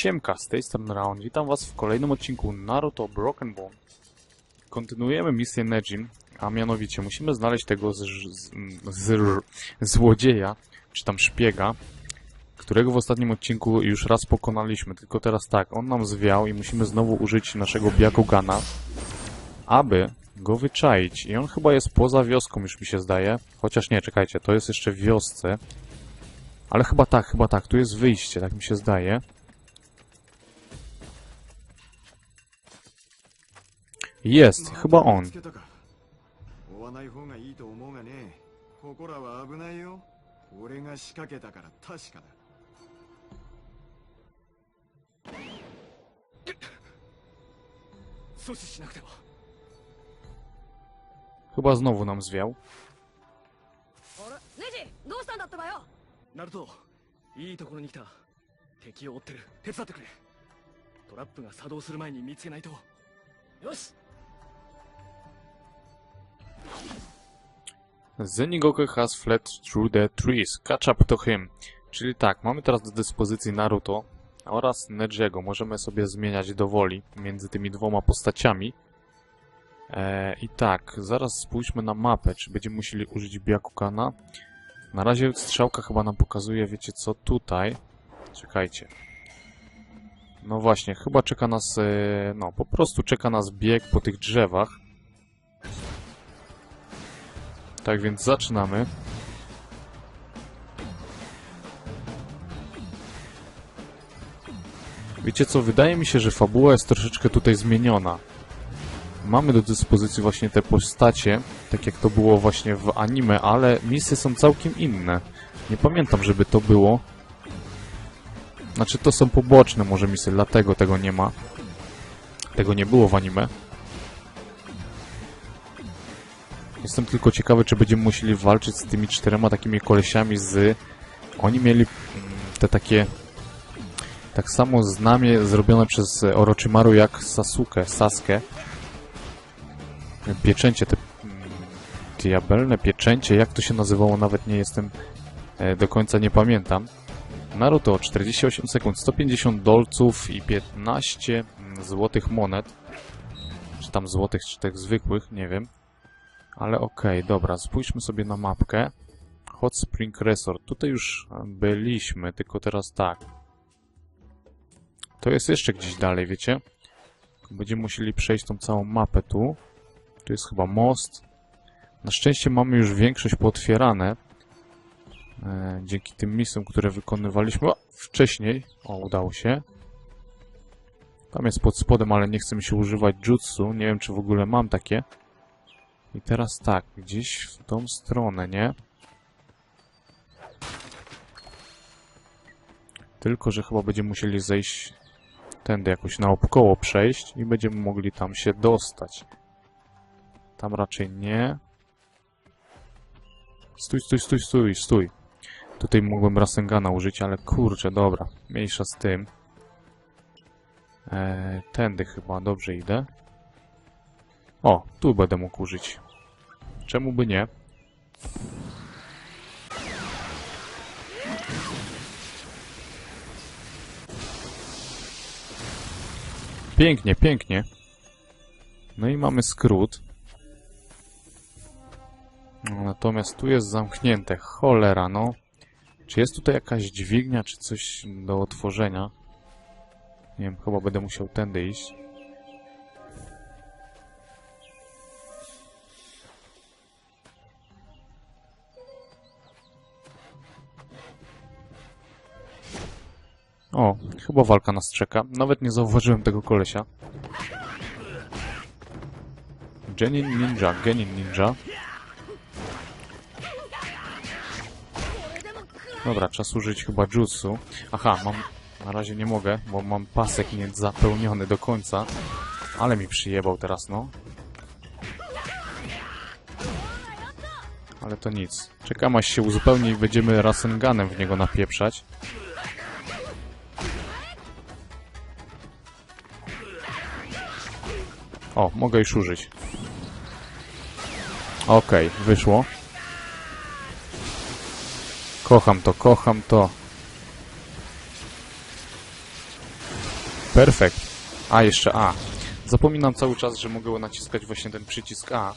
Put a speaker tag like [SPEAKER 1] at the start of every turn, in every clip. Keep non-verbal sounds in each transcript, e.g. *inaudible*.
[SPEAKER 1] Siemka, z tej strony Raon. Witam was w kolejnym odcinku Naruto Broken Bone. Kontynuujemy misję Nejin, a mianowicie musimy znaleźć tego z, z, z, złodzieja, czy tam szpiega, którego w ostatnim odcinku już raz pokonaliśmy. Tylko teraz tak, on nam zwiał i musimy znowu użyć naszego Byakugana, aby go wyczaić. I on chyba jest poza wioską, już mi się zdaje. Chociaż nie, czekajcie, to jest jeszcze w wiosce. Ale chyba tak, chyba tak, tu jest wyjście, tak mi się zdaje. Jest, chyba on.
[SPEAKER 2] 追わない方がいいと思うがねここらは危ないよ俺が仕掛けたから確かだ。
[SPEAKER 3] 阻止しなくては。
[SPEAKER 1] Chyba znowu nam zwiał.
[SPEAKER 4] あれネジどうしたんだってばよ。
[SPEAKER 3] ナルトいいところに来た。敵を追ってる。手伝ってくれ。トラップが作動する前に見つけないと。よし
[SPEAKER 1] Zenigoku has fled through the trees. Catch up to him. Czyli tak, mamy teraz do dyspozycji Naruto oraz Nejiego. Możemy sobie zmieniać do woli między tymi dwoma postaciami. E, I tak, zaraz spójrzmy na mapę, czy będziemy musieli użyć Byakugana. Na razie strzałka chyba nam pokazuje, wiecie co, tutaj. Czekajcie. No właśnie, chyba czeka nas, e, no po prostu czeka nas bieg po tych drzewach. Tak więc zaczynamy. Wiecie co, wydaje mi się, że fabuła jest troszeczkę tutaj zmieniona. Mamy do dyspozycji właśnie te postacie, tak jak to było właśnie w anime, ale misje są całkiem inne. Nie pamiętam, żeby to było. Znaczy, to są poboczne może misje, dlatego tego nie ma. Tego nie było w anime. Jestem tylko ciekawy, czy będziemy musieli walczyć z tymi czterema takimi kolesiami z... Oni mieli mm, te takie... Tak samo znamie zrobione przez Orochimaru jak Sasuke, Sasuke. Pieczęcie, te mm, diabelne pieczęcie, jak to się nazywało, nawet nie jestem... e, Do końca nie pamiętam. Naruto, 48 sekund, 150 dolców i 15 mm, złotych monet. Czy tam złotych, czy tych zwykłych, nie wiem. Ale okej, dobra, spójrzmy sobie na mapkę. Hot Spring Resort. Tutaj już byliśmy, tylko teraz tak. To jest jeszcze gdzieś dalej, wiecie? Będziemy musieli przejść tą całą mapę tu. Tu jest chyba most. Na szczęście mamy już większość pootwierane. E, dzięki tym misjom, które wykonywaliśmy o, wcześniej. O, udało się. Tam jest pod spodem, ale nie chce mi się używać jutsu. Nie wiem, czy w ogóle mam takie. I teraz tak, gdzieś w tą stronę, nie? Tylko, że chyba będziemy musieli zejść tędy jakoś naokoło przejść i będziemy mogli tam się dostać. Tam raczej nie. Stój, stój, stój, stój, stój. Tutaj mógłbym Rasengana użyć, ale kurczę, dobra. Mniejsza z tym. Eee, tędy chyba, dobrze idę. O, tu będę mógł użyć. Czemu by nie? Pięknie, pięknie. No i mamy skrót. Natomiast tu jest zamknięte. Cholera, no. Czy jest tutaj jakaś dźwignia, czy coś do otworzenia? Nie wiem, chyba będę musiał tędy iść. O, chyba walka nas czeka. Nawet nie zauważyłem tego kolesia. Genin Ninja, Genin Ninja. Dobra, czas użyć chyba jutsu. Aha, mam... Na razie nie mogę, bo mam pasek niezapełniony do końca. Ale mi przyjebał teraz, no. Ale to nic. Czekam aż się uzupełni i będziemy Rasenganem w niego napieprzać. O, mogę już użyć. Okej, wyszło. Kocham to, kocham to. Perfekt. A, jeszcze A. Zapominam cały czas, że mogę naciskać właśnie ten przycisk A.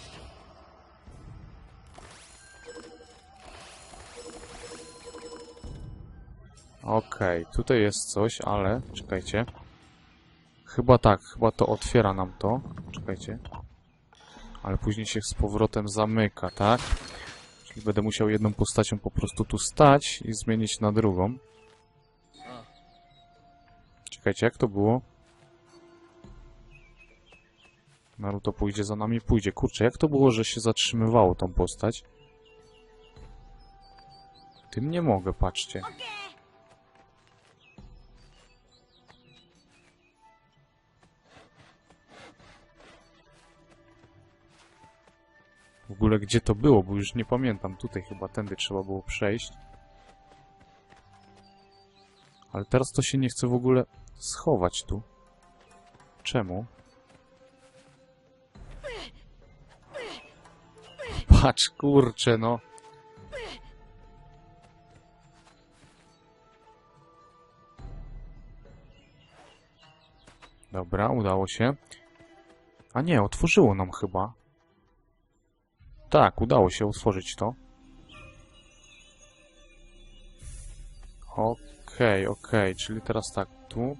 [SPEAKER 1] Okej, tutaj jest coś, ale... Czekajcie. Chyba tak, chyba to otwiera nam to. Czekajcie. Ale później się z powrotem zamyka, tak? Czyli będę musiał jedną postacią po prostu tu stać i zmienić na drugą. Czekajcie, jak to było? Naruto pójdzie za nami, pójdzie. Kurczę, jak to było, że się zatrzymywało tą postać? Tym nie mogę, patrzcie. W ogóle gdzie to było, bo już nie pamiętam. Tutaj chyba tędy trzeba było przejść. Ale teraz to się nie chce w ogóle schować tu. Czemu? Patrz, kurczę, no. Dobra, udało się. A nie, otworzyło nam chyba. Tak, udało się otworzyć to. Okej, okej, czyli teraz tak, tu.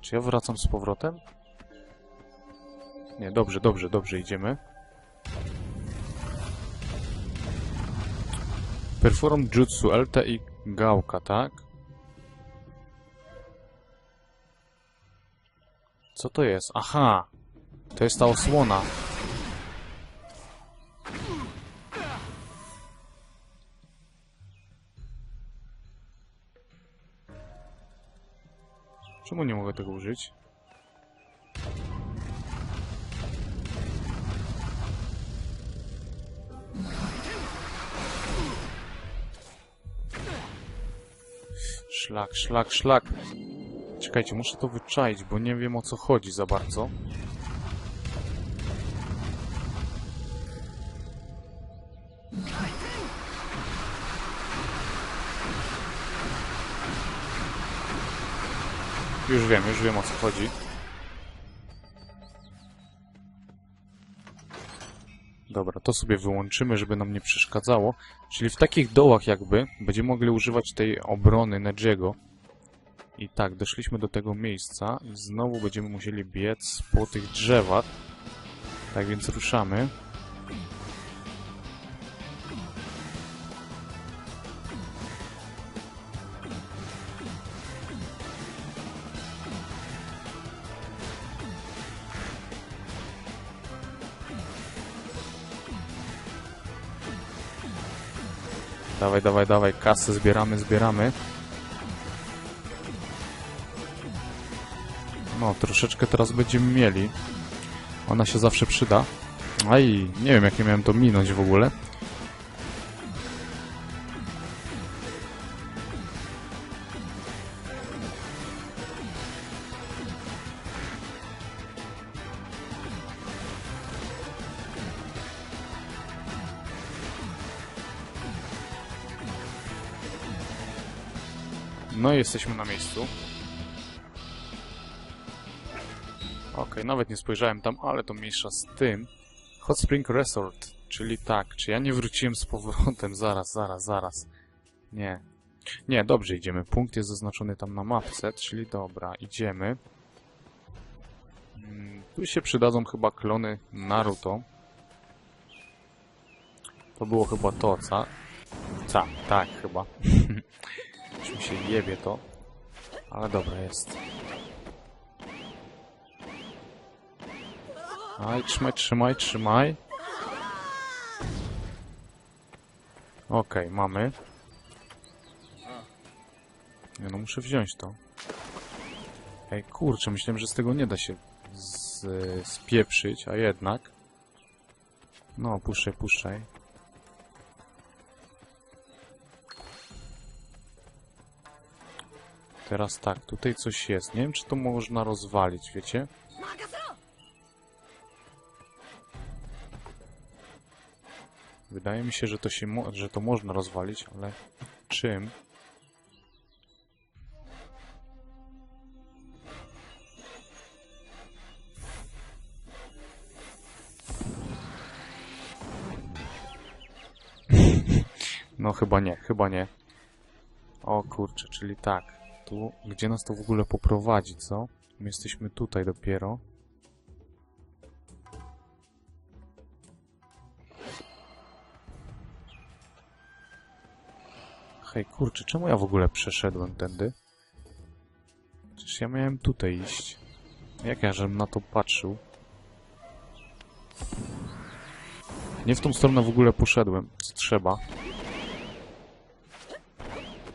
[SPEAKER 1] Czy ja wracam z powrotem? Nie, dobrze, dobrze, dobrze, idziemy. Perform Jutsu, LT i gałka, tak? Co to jest? Aha! To jest ta osłona. Czemu nie mogę tego użyć? Szlak, szlak, szlak. Czekajcie, muszę to wyczaić, bo nie wiem o co chodzi za bardzo. Już wiem, już wiem o co chodzi. Dobra, to sobie wyłączymy, żeby nam nie przeszkadzało. Czyli w takich dołach jakby będziemy mogli używać tej obrony Nejiego. I tak, doszliśmy do tego miejsca i znowu będziemy musieli biec po tych drzewach. Tak więc ruszamy. Dawaj, dawaj, dawaj, kasę zbieramy, zbieramy. No, troszeczkę teraz będziemy mieli. Ona się zawsze przyda. Aj, nie wiem, jak ja miałem to minąć w ogóle. No i jesteśmy na miejscu. Nawet nie spojrzałem tam, ale to mniejsza z tym. Hot Spring Resort, czyli tak, czy ja nie wróciłem z powrotem? Zaraz, zaraz, zaraz. Nie. Nie, dobrze idziemy. Punkt jest zaznaczony tam na mapce, czyli dobra, idziemy. Mm, Tu się przydadzą chyba klony Naruto. To było chyba to, co? Co? Tak, chyba. *laughs* Już mi się jebie to. Ale dobra, jest. Aj, trzymaj, trzymaj, trzymaj. Okej, mamy. Nie no, muszę wziąć to. Ej, kurczę, myślałem, że z tego nie da się z, spieprzyć, a jednak. No, puszczaj, puszczaj. Teraz tak, tutaj coś jest. Nie wiem, czy to można rozwalić, wiecie? Wydaje mi się, że to się że to można rozwalić, ale czym? No chyba nie, chyba nie. O kurczę, czyli tak. Tu, gdzie nas to w ogóle poprowadzi, co? My jesteśmy tutaj dopiero. Hej, kurczę, czemu ja w ogóle przeszedłem tędy? Przecież ja miałem tutaj iść. Jak ja żebym na to patrzył? Nie w tą stronę w ogóle poszedłem, co trzeba.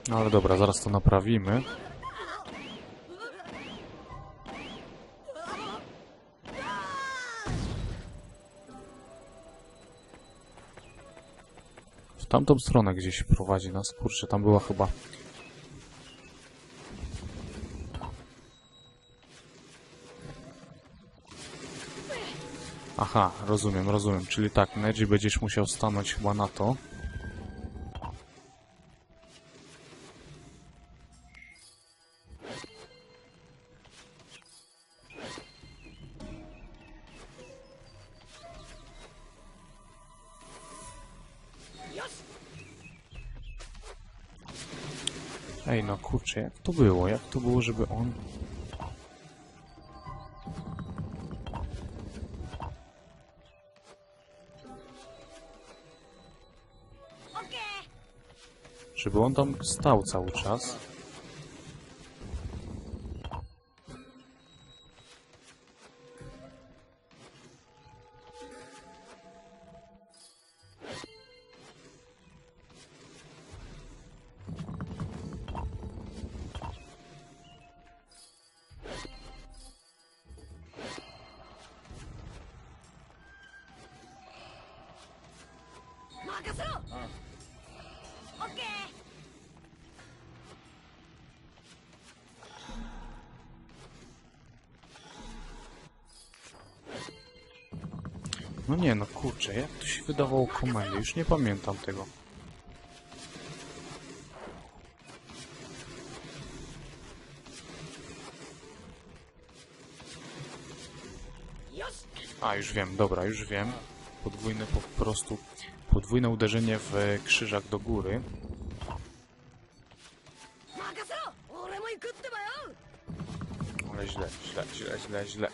[SPEAKER 1] No ale dobra, zaraz to naprawimy. W tamtą stronę gdzieś prowadzi nas. Kurczę, tam była chyba... Aha, rozumiem, rozumiem. Czyli tak, Neji będziesz musiał stanąć chyba na to. Jak to było? Jak to było, żeby on... Żeby on tam stał cały czas. No nie, no kurczę, jak to się wydawało komendy? Już nie pamiętam tego. A, już wiem, dobra, już wiem. Podwójne po prostu, podwójne uderzenie w krzyżak do góry. Ale źle, źle, źle, źle, źle.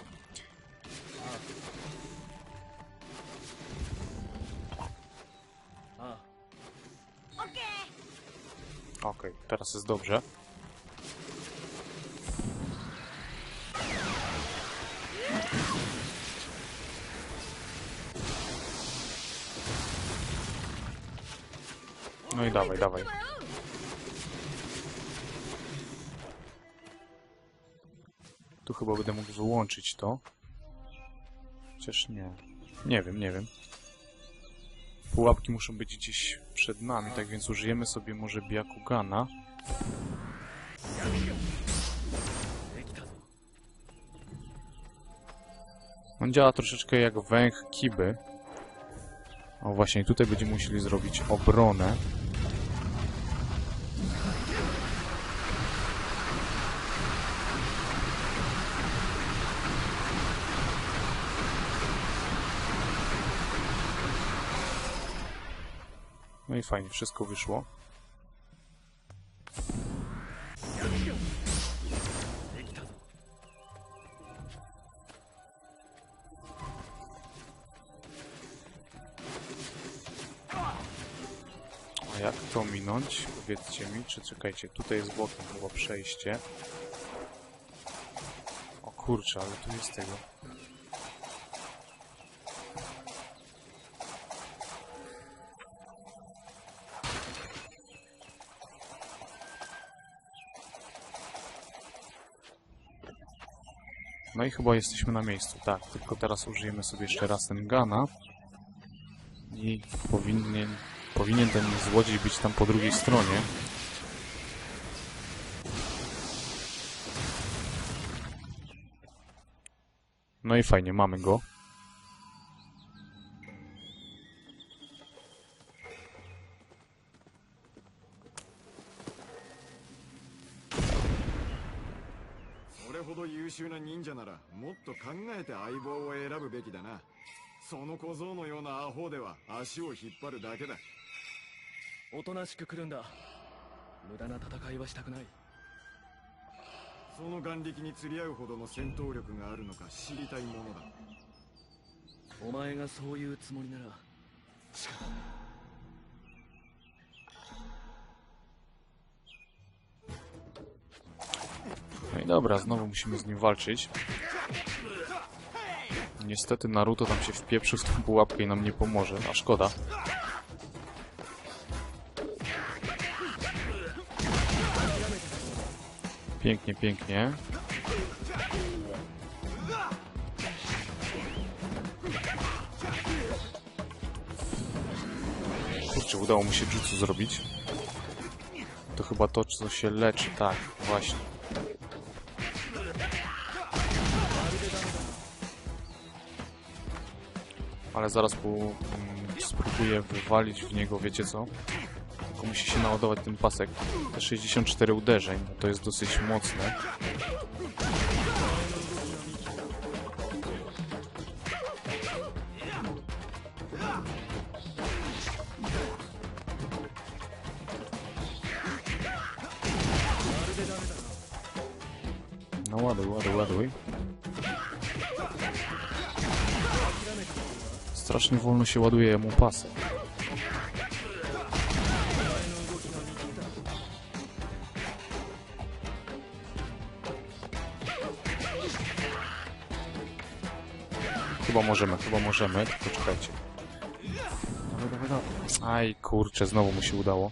[SPEAKER 1] Okej, okay, teraz jest dobrze. No i dawaj, dawaj. Tu chyba będę mógł wyłączyć to. Chociaż nie. Nie wiem, nie wiem. Pułapki muszą być gdzieś przed nami, tak więc użyjemy sobie może
[SPEAKER 3] Biakugana.
[SPEAKER 1] On działa troszeczkę jak węch kiby. O właśnie, tutaj będziemy musieli zrobić obronę. i fajnie wszystko wyszło. A jak to minąć? Powiedzcie mi, czy czekajcie, tutaj jest bokiem chyba przejście. O kurczę, ale tu jest tego. No i chyba jesteśmy na miejscu, tak, tylko teraz użyjemy sobie jeszcze raz ten Gana. I powinien, powinien ten złodziej być tam po drugiej stronie. No i fajnie, mamy go.
[SPEAKER 2] と考えて相棒を選ぶべきだな。その小僧のようなアホでは足を引っ張るだけだ。
[SPEAKER 3] おとなしく来るんだ。無駄な戦いはしたくない。
[SPEAKER 2] その眼力に釣り合うほどの戦闘力があるのか知りたいものだ。
[SPEAKER 3] お前がそういうつもりなら。仕方ない
[SPEAKER 1] No i dobra, znowu musimy z nim walczyć. Niestety Naruto tam się wpieprzył w tą pułapkę i nam nie pomoże, a szkoda. Pięknie, pięknie. Kurczę, udało mu się jutsu zrobić. To chyba to, co się leczy, tak, właśnie. Ale zaraz po, mm, spróbuję wywalić w niego, wiecie co? Tylko musi się naładować ten pasek. Te 64 uderzeń, to jest dosyć mocne. Wolno się ładuje mu pasek. Chyba możemy, chyba możemy, tylko czekajcie. Aj, kurczę, znowu mu się udało.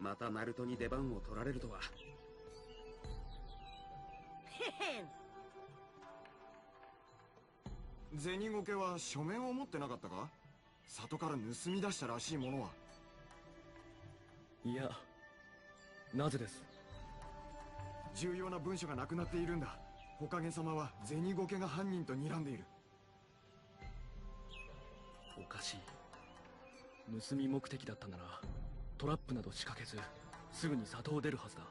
[SPEAKER 2] ま
[SPEAKER 5] たナルトに出番を取られるとは。
[SPEAKER 4] へへん。
[SPEAKER 2] 銭ゴケは書面を持ってなかったか？里から盗み出したらしいものは。い
[SPEAKER 3] やなぜです？
[SPEAKER 2] 重要な文書がなくなっているんだ。火影様は銭ゴケが犯人と睨んでいる。
[SPEAKER 3] おかしい。盗み目的だったな。らトラップなど仕掛けずすぐに里を出るはずだ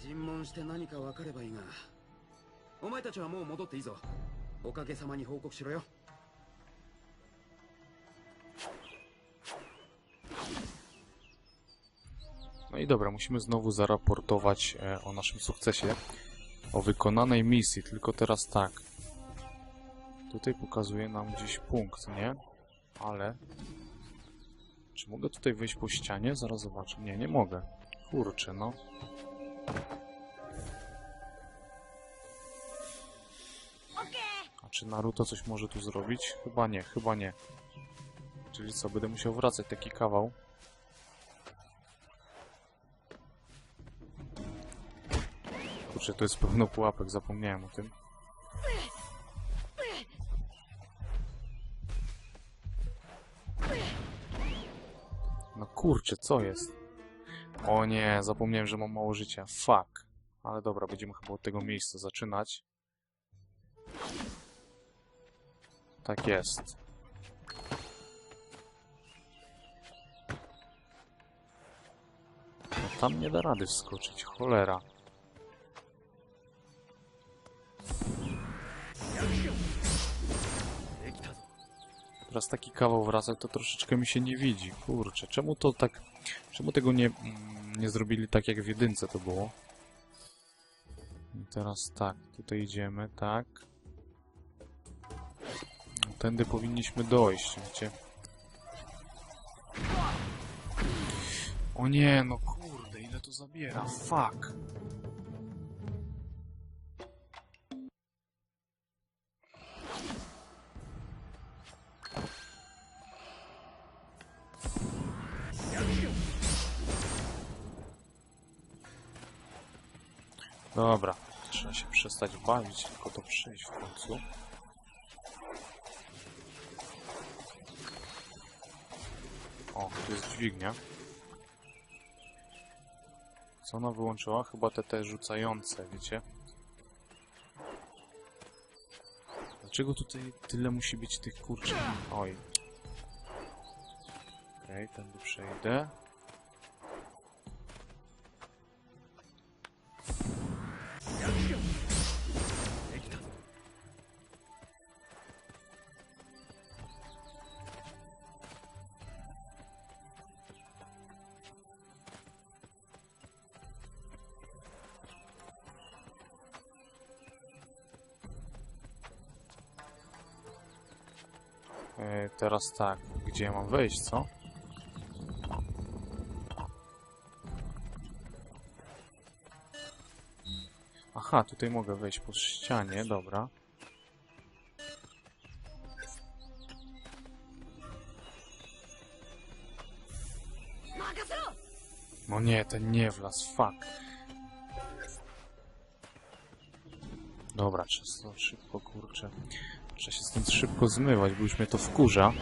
[SPEAKER 5] 尋問して何か分かればいいがお前たちはもう戻っていいぞおかげさまに報告しろよ
[SPEAKER 1] No i dobra, musimy znowu zaraportować e, o naszym sukcesie, o wykonanej misji, tylko teraz tak. Tutaj pokazuje nam gdzieś punkt, nie? Ale... czy mogę tutaj wejść po ścianie? Zaraz zobaczę. Nie, nie mogę. Kurczę, no. A czy Naruto coś może tu zrobić? Chyba nie, chyba nie. Czyli co, będę musiał wracać taki kawał. Kurczę, to jest pełno pułapek, zapomniałem o tym. Kurczę, co jest? O nie, zapomniałem, że mam mało życia. Fuck. Ale dobra, będziemy chyba od tego miejsca zaczynać. Tak jest. No tam nie da rady wskoczyć, cholera. Teraz taki kawał wraca, to troszeczkę mi się nie widzi. Kurczę, czemu to tak... Czemu tego nie, mm, nie zrobili tak, jak w jedynce to było? I teraz tak, tutaj idziemy, tak. No, Tędy powinniśmy dojść, wiecie? O nie, no kurde, ile to zabiera, fuck. Dobra, trzeba się przestać bawić, tylko to przejść w końcu. O, tu jest dźwignia. Co ona wyłączyła? Chyba te te rzucające, wiecie? Dlaczego tutaj tyle musi być tych kurczy? Oj. Okej, okay, tędy przejdę. Teraz tak, gdzie mam wejść, co? Aha, tutaj mogę wejść po ścianie, dobra. No nie, ten nie wlazł, fuck. Dobra, stąd szybko, kurczę. Trzeba się stąd szybko zmywać, bo już mnie to wkurza.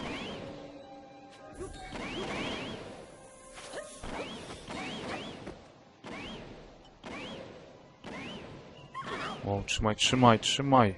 [SPEAKER 1] O, trzymaj, trzymaj, trzymaj.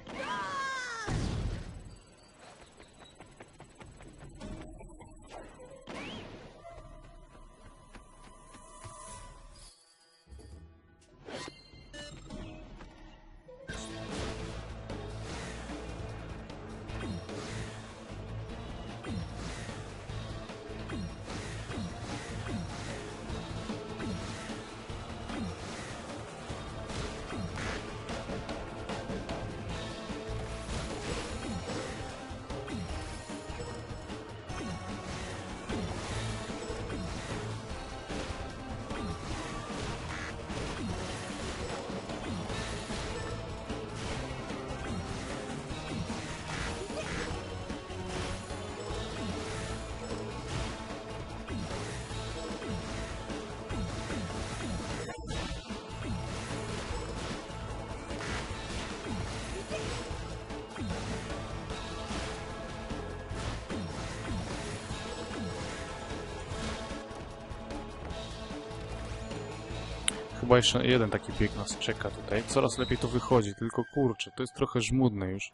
[SPEAKER 1] Jeszcze jeden taki bieg nas czeka tutaj. Coraz lepiej to wychodzi, tylko kurczę, to jest trochę żmudne już.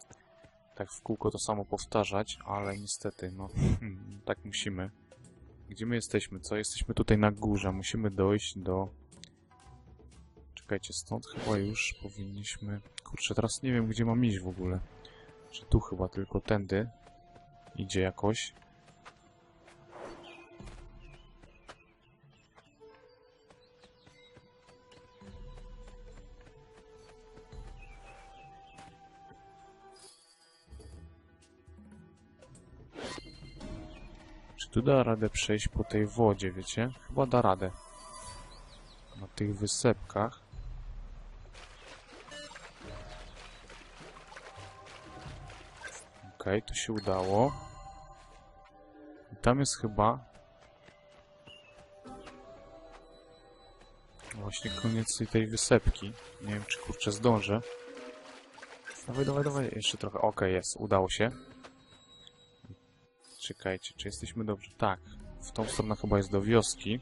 [SPEAKER 1] Tak w kółko to samo powtarzać, ale niestety, no, tak musimy. Gdzie my jesteśmy? Co? Jesteśmy tutaj na górze. Musimy dojść do... Czekajcie, stąd chyba już powinniśmy... Kurczę, teraz nie wiem, gdzie mam iść w ogóle. Czy tu chyba tylko tędy idzie jakoś. Tu da radę przejść po tej wodzie, wiecie? Chyba da radę. Na tych wysepkach. Okej, okay, to się udało. I tam jest chyba... Właśnie koniec tej wysepki. Nie wiem, czy kurczę zdążę. Dawaj, dawaj, dawaj. Jeszcze trochę. Okej, okay, jest. Udało się. Czekajcie, czy jesteśmy dobrze? Tak. W tą stronę chyba jest do wioski.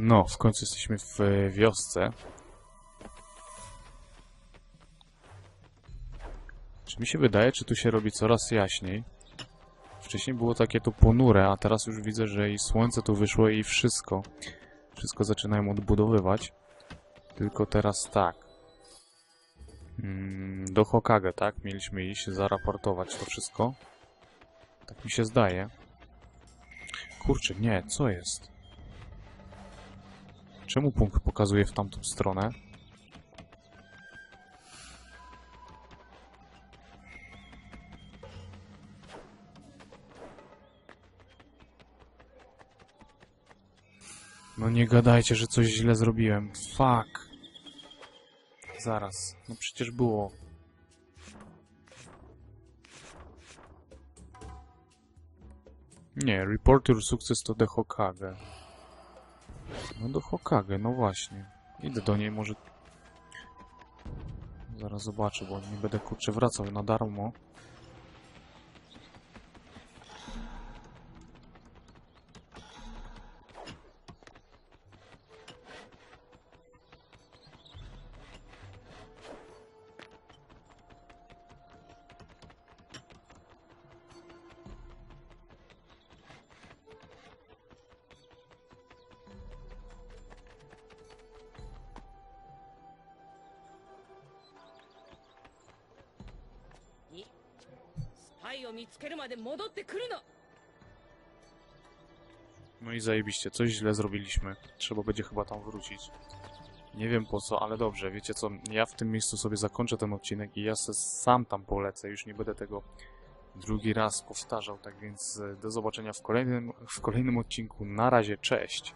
[SPEAKER 1] No, w końcu jesteśmy w e, wiosce. Czy mi się wydaje, czy tu się robi coraz jaśniej? Wcześniej było takie to ponure, a teraz już widzę, że i słońce tu wyszło i wszystko. Wszystko zaczynają odbudowywać. Tylko teraz tak. Mm, do Hokage, tak? Mieliśmy iść, zaraportować to wszystko. Tak mi się zdaje. Kurczę, nie, co jest? Czemu punkt pokazuje w tamtą stronę? No nie gadajcie, że coś źle zrobiłem. Fuck. Zaraz. No przecież było. Nie, report your success to the Hokage. No do Hokage, no właśnie. Idę do niej, może... Zaraz zobaczę, bo nie będę kurczę wracał na
[SPEAKER 4] darmo.2 スパイを見つけるまで戻ってくるの
[SPEAKER 1] No i zajebiście, coś źle zrobiliśmy. Trzeba będzie chyba tam wrócić. Nie wiem po co, ale dobrze, wiecie co, ja w tym miejscu sobie zakończę ten odcinek i ja se sam tam polecę, już nie będę tego drugi raz powtarzał, tak więc e, do zobaczenia w kolejnym, w kolejnym odcinku. Na razie, cześć!